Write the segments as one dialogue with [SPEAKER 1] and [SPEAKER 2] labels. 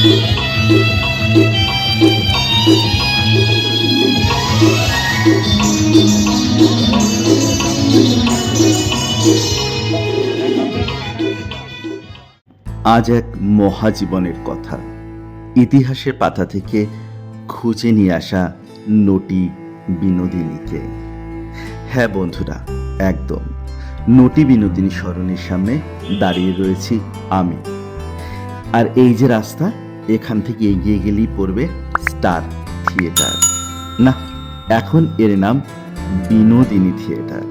[SPEAKER 1] আজ এক মহাজীবনের কথা। ইতিহাসের পাতা থেকে খুঁজে নিয়ে আসা নটি বিনোদিনীকে হ্যাঁ বন্ধুরা, একদম। নটি বিনোদিনী স্মরণের সামনে দাঁড়িয়ে রয়েছি আমি। আর এই যে রাস্তা এখান থেকে এগিয়ে গেলেই পড়বে স্টার থিয়েটার। না, এখন এর নাম বিনোদিনী থিয়েটার।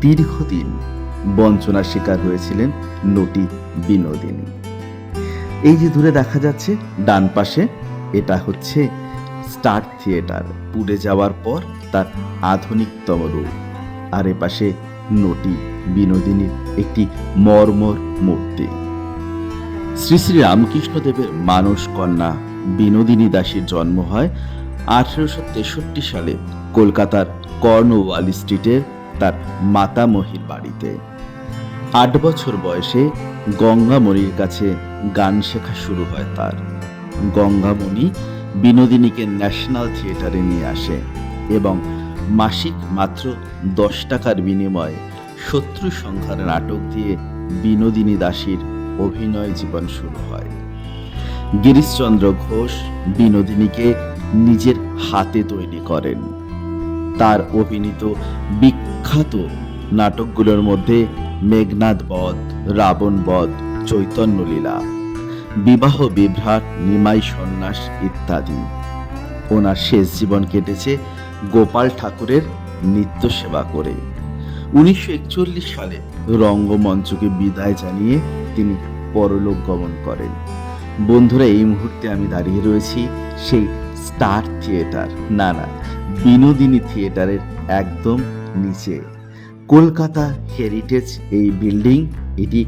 [SPEAKER 1] দীর্ঘদিন বঞ্চনার শিকার হয়েছিলেন নটি বিনোদিনী। এই যে দূরে দেখা যাচ্ছে, ডান পাশে এটা হচ্ছে স্টার থিয়েটার। পুড়ে যাওয়ার পর তার আধুনিকতম রূপ। আর এ পাশে নটি বিনোদিনীর একটি মর্মর মূর্তি। শ্রী শ্রী রামকৃষ্ণদেবের মানস কন্যা বিনোদিনী দাসীর জন্ম হয় আঠেরোশো তেষট্টি সালে কলকাতার কর্নওয়াল স্ট্রিটের তার মাতামহির বাড়িতে। আট বছর বয়সে গঙ্গামণির কাছে গান শেখা শুরু হয় তার। গঙ্গামণি বিনোদিনীকে ন্যাশনাল থিয়েটারে নিয়ে আসে এবং মাসিক মাত্র দশ টাকার বিনিময়ে শত্রু সংখ্যার নাটক দিয়ে বিনোদিনী দাসীর অভিনয় জীবন শুরু হয়। গিরিশচন্দ্র ঘোষ বিনোদিনীকে নিজের হাতে তৈরি করেন। তার অভিনীত বিখ্যাত নাটকগুলোর মধ্যে মেঘনাদ বধ, রাবণ বধ, চৈতন্য লীলা, বিবাহ বিভ্রাট, নিমাই সন্ন্যাস ইত্যাদি। ওনার শেষ জীবন কেটেছে গোপাল ঠাকুরের নিত্য সেবা করে। উনিশশো একচল্লিশ সালে রঙ্গমঞ্চকে বিদায় জানিয়ে তিনি পরলোক গমন করেন। বন্ধুরা, এই মুহূর্তে আমি দাঁড়িয়ে রয়েছি সেই স্টার থিয়েটার না না বিনোদিনী থিয়েটারের একদম নিচে। কলকাতা হেরিটেজ এই বিল্ডিং, এটি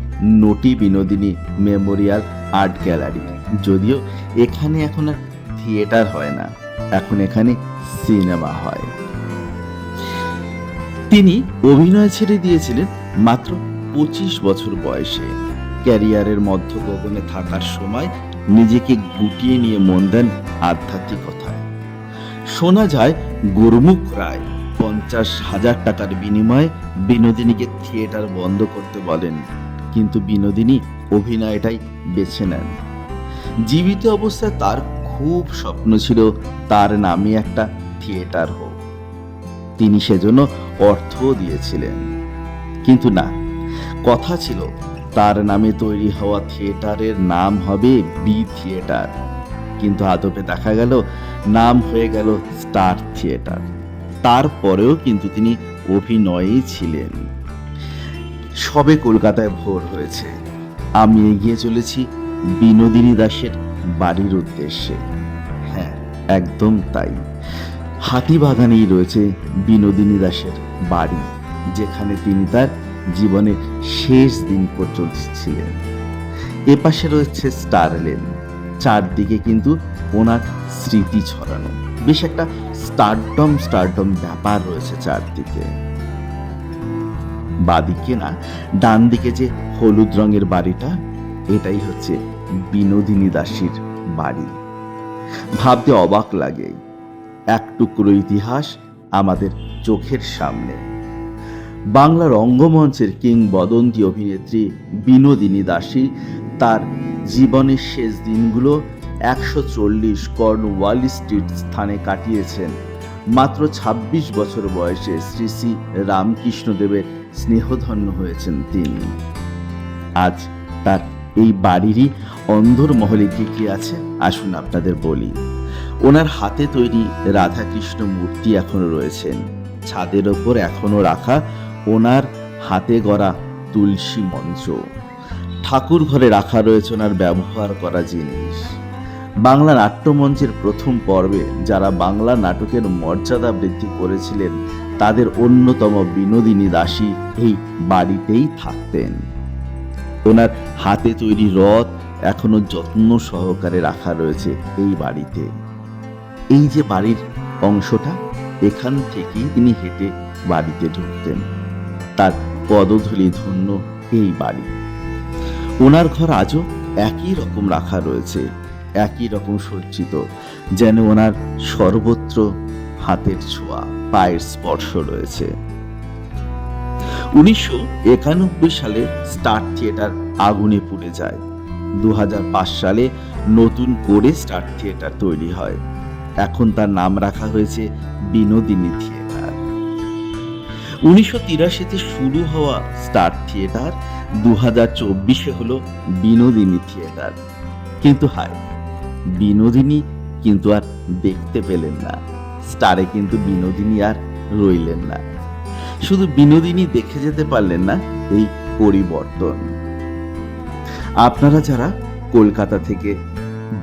[SPEAKER 1] নটি বিনোদিনী মেমোরিয়াল আর্ট গ্যালারি। যদিও এখানে এখন আর থিয়েটার হয় না, এখন এখানে সিনেমা হয়। তিনি অভিনয় ছেড়ে দিয়েছিলেন মাত্র পঁচিশ বছর বয়সে। ক্যারিয়ারের মধ্য গগনে থাকার সময় নিজেকে গুটিয়ে নিয়ে মন দেন আধ্যাত্মিকতায়। শোনা যায়, গুরমুখ রায় পঞ্চাশ হাজার টাকার বিনিময়ে বিনোদিনীকে থিয়েটার বন্ধ করতে বলেন, কিন্তু বিনোদিনী অভিনয়টাই বেছে নেন। জীবিত অবস্থায় তার খুব স্বপ্ন ছিল তার নামে একটা থিয়েটার হোক। তিনি সেজন্য অর্থও দিয়েছিলেন। কিন্তু না, কথা ছিল তার নামে তৈরি হওয়া থিয়েটারের নাম হবে বি থিয়েটার। কিন্তু আদপে দেখা গেল, নাম হয়ে গেল স্টার থিয়েটার। তারপরেও কিন্তু তিনি অভিনয়েই ছিলেন। সবে কলকাতায় ভোর হয়েছে। আমি এগিয়ে চলেছি বিনোদিনী দাসের বাড়ির উদ্দেশ্যে। হ্যাঁ একদম তাই। হাতিবাগানেই রয়েছে বিনোদিনী দাসের বাড়ি, যেখানে তিনি তার জীবনের শেষ দিন পর্যন্ত ছিলেন। এপাশে রয়েছে স্টার লেন চারদিকে কিন্তু ওনার স্মৃতি ছড়ানো। বেশ একটা স্টারডম স্টারডম ব্যাপার রয়েছে চারদিকে। বাদিকে না ডান দিকে যে হলুদ রঙের বাড়িটা, এটাই হচ্ছে বিনোদিনী দাসীর বাড়ি। ভাবতে অবাক লাগে, এক টুকরো ইতিহাস আমাদের চোখের সামনে। বাংলা রঙ্গমঞ্চের কিংবদন্তি অভিনেত্রী বিনোদিনী দাসী তার জীবনের শেষ দিনগুলো একশো চল্লিশ কর্নওয়াল স্ট্রিট স্থানে কাটিয়েছেন। মাত্র ২৬ বছর বয়সে শ্রী শ্রী রামকৃষ্ণদেবের স্নেহধন্য হয়েছেন তিনি। আজ তার এই বাড়িরই অন্ধর মহলে কি কি আছে, আসুন আপনাদের বলি। ওনার হাতে তৈরি রাধাকৃষ্ণ মূর্তি এখনও রয়েছেন ছাদের ওপর এখনও রাখা ওনার হাতে গড়া তুলসী মঞ্চ। ঠাকুর ঘরে রাখা রয়েছে ওনার ব্যবহার করা জিনিস। বাংলা নাট্যমঞ্চের প্রথম পর্বে যারা বাংলা নাটকের মর্যাদা বৃদ্ধি করেছিলেন, তাদের অন্যতম বিনোদিনী দাসী এই বাড়িতেই থাকতেন। ওনার হাতে তৈরি রথ এখনও যত্ন সহকারে রাখা রয়েছে এই বাড়িতে। এই যে বাড়ির অংশটা, এখান থেকেই তিনি হেঁটে বাড়িতে ঢুকতেন। তার পদধূলি ধন্য এই বাড়ি। ওনার ঘর আজও একই রকম রাখা রয়েছে, একই রকম সজ্জিত, যেন ওনার সর্বত্র হাতের ছোঁয়া, পায়ের স্পর্শ রয়েছে। উনিশশো একানব্বই সালে স্টার থিয়েটার আগুনে পুড়ে যায়। দু হাজার পাঁচ সালে নতুন করে স্টার থিয়েটার তৈরি হয়। এখন তার নাম রাখা হয়েছে বিনোদিনী থিয়েটার। উনিশশো তিরাশিতে শুরু হওয়া স্টার থিয়েটার দু হাজার চব্বিশে হলো বিনোদিনী থিয়েটার। কিন্তু হায়, বিনোদিনী কিন্তু আর দেখতে পেলেন না। স্টারে কিন্তু বিনোদিনী আর রইলেন না। শুধু বিনোদিনী দেখে যেতে পারলেন না এই পরিবর্তন। আপনারা যারা কলকাতা থেকে,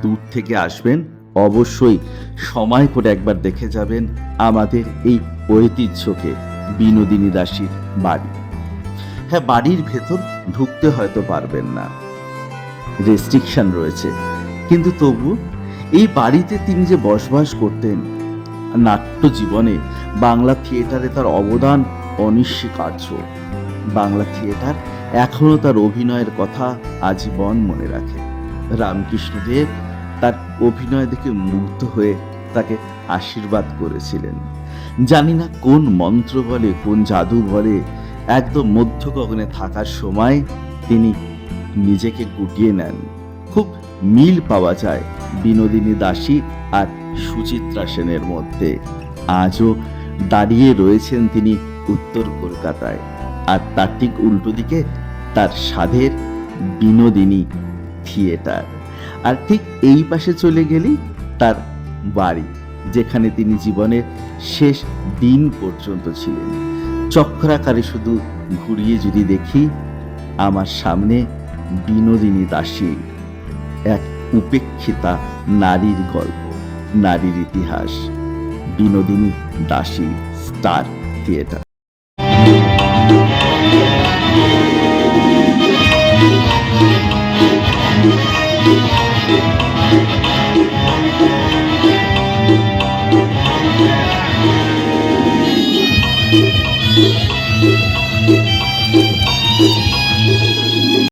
[SPEAKER 1] দূর থেকে আসবেন, অবশ্যই সময় করে একবার দেখে যাবেন আমাদের এই ঐতিহ্যকে। বিনোদিনী দাসীর বাড়ি। হ্যাঁ বাড়ির ভেতর ঢুকতে হয়তো পারবেন না। রেস্ট্রিকশন রয়েছে। কিন্তু তবু এই বাড়িতে তিনি যে বসবাস করতেন নাট্য জীবনে বাংলা থিয়েটারে তার অবদান অনিস্বীকার্য। বাংলা থিয়েটার এখনও তার অভিনয়ের কথা আজীবন মনে রাখে। রামকৃষ্ণদেব তার অভিনয় দেখে মুগ্ধ হয়ে তাকে আশীর্বাদ করেছিলেন। জানি না কোন মন্ত্র বলে, কোন জাদু বলে। একদম মধ্য গগনে থাকার সময় তিনি নিজেকে গুটিয়ে নেন। খুব মিল পাওয়া যায় বিনোদিনী দাসী আর সুচিত্রা সেনের মধ্যে। আজও দাঁড়িয়ে রয়েছেন তিনি উত্তর কলকাতায়। আর তার ঠিক উল্টো দিকে তার সাধের বিনোদিনী থিয়েটার। আর ঠিক এই পাশে চলে গেলেই তার বাড়ি। যেখানে তিনি জীবনের শেষ দিন পর্যন্ত ছিলেন। চক্রাকারে শুধু ঘুরিয়ে যদি দেখি, আমার সামনে বিনোদিনী দাসী, এক উপেক্ষিতা নারীর গল্প, নারীর ইতিহাস, বিনোদিনী দাসী, স্টার থিয়েটার।